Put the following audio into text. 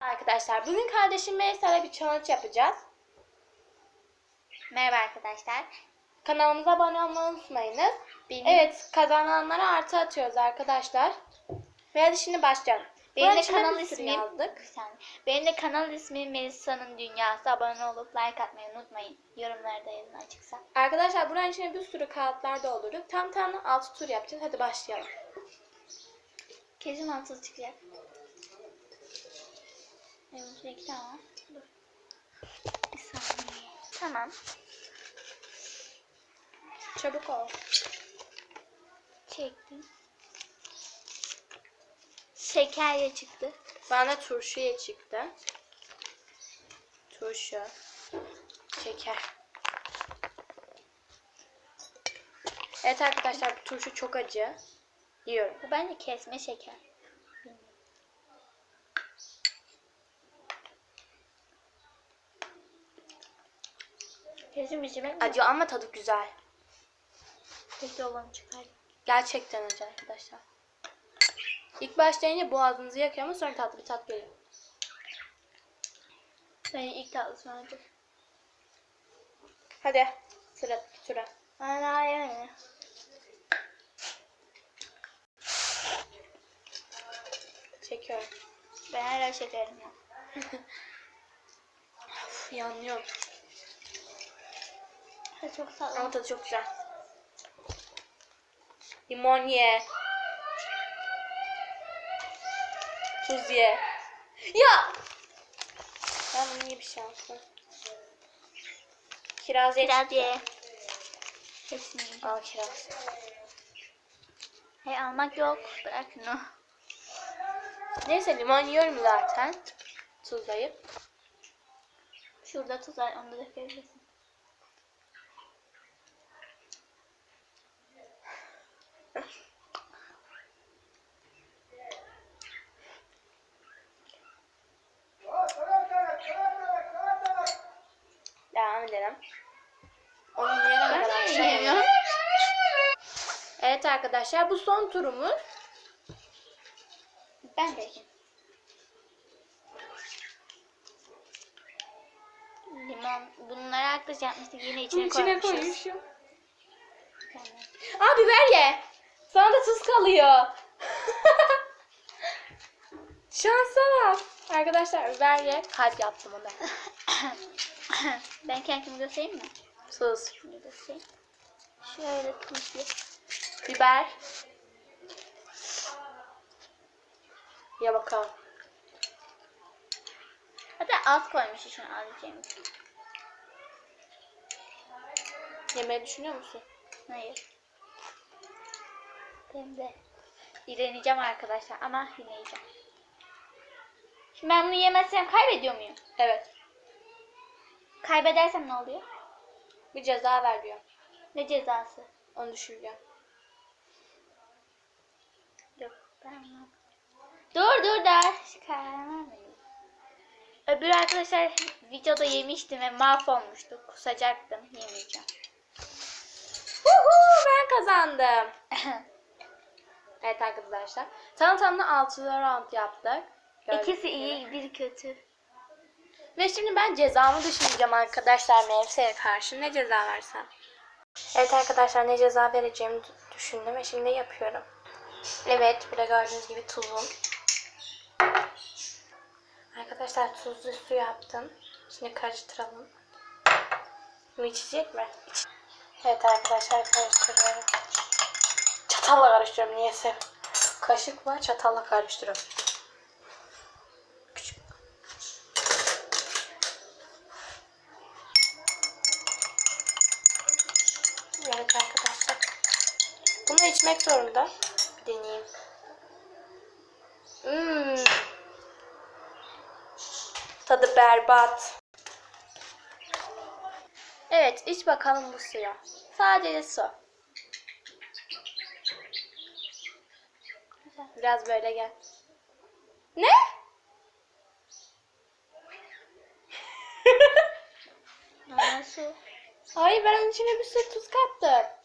Arkadaşlar bugün kardeşim Meysa'yla bir challenge yapacağız. Merhaba arkadaşlar. Kanalımıza abone olmayı unutmayınız. Benim, Evet kazananlara artı atıyoruz arkadaşlar. Ve hadi şimdi başlayalım. benim de kanal ismim yazdık. Saniye. Benim de kanal ismim Melisa'nın Dünyası. Abone olup like atmayı unutmayın. Yorumlarda yazın açıksa. Arkadaşlar buranın içine bir sürü kağıtlar doldurduk. Tam tamına 6 tur yapacağız. Hadi başlayalım. Kesin mantığı çıkacak. Evet, iki tane var. Dur. Bir saniye. Tamam. Çabuk ol. Çektim. Şekerle çıktı. Bana turşuya çıktı. Turşu. Şeker. Evet arkadaşlar bu turşu çok acı. Yiyorum. Bu bence kesme şeker. Kesin bir şey Acı ama tadı güzel. Peki olanı çıkar. Gerçekten acı arkadaşlar. İlk başta yine boğazınızı yakıyor ama sonra tatlı bir tat geliyor. Ben ilk tatlısı önce. Hadi sıra sıra. Ana yani. Çekiyorum. Ben şekerim yok. Uf, yanıyorum. Çok Ama tatlı. tadı çok güzel. Limon ye. Tuz ye. Ya! Ben bunu iyi bir şey yaptım. Kiraz ye. Biraz ye. Hepsini. Al kiraz. Hey almak yok. Bırak şunu. Neyse limon yiyorum zaten. Tuzlayıp. Şurada tuz var. Onu da dökebilirsin. Edelim. Onu yiyene kadar şey yiyemiyorum. Evet arkadaşlar bu son turumuz. Ben de yiyeyim. Limon. Bunları arkadaş yapmıştık. Yine içine, Bunun içine koymuşuz. koymuşum. Aa biber ye. Sana da tuz kalıyor. Şansa bak. Arkadaşlar biber ye. Kalp yaptım ona. ben kendimi göstereyim mi? Tuz. Şunu göstereyim. Şöyle tuz ye. Biber. Ye bakalım. Hatta az koymuş şunu alacağım. Yemeyi düşünüyor musun? Hayır. Ben de direneceğim arkadaşlar ama yine yiyeceğim. Şimdi ben bunu yemezsem kaybediyor muyum? Evet. Kaybedersem ne oluyor? Bir ceza ver diyor. Ne cezası? Onu düşüneceğim. Yok ben. Dur dur vermedim. Öbür arkadaşlar videoda yemiştim ve mahvolmuştu. Kusacaktım. Yemeyeceğim. Huhu ben kazandım. Evet arkadaşlar. Tam tamına 6 round yaptık. İkisi iyi, biri kötü. Ve şimdi ben cezamı düşüneceğim arkadaşlar Mevse'ye karşı. Ne ceza versem? Evet arkadaşlar ne ceza vereceğimi düşündüm ve şimdi yapıyorum. Evet burada gördüğünüz gibi tuzum. Arkadaşlar tuzlu su yaptım. Şimdi karıştıralım. Bu içecek mi? İç- Evet arkadaşlar karıştırıyorum. Çatalla karıştırıyorum niyeyse. Kaşıkla çatalla karıştırıyorum. Küçük. Evet arkadaşlar. Bunu içmek zorunda. Bir deneyeyim. Hmm. Tadı berbat. Evet iç bakalım bu suya. Sadece su. Biraz böyle gel. Ne? Su. Hayır ben onun içine bir sürü tuz kattım.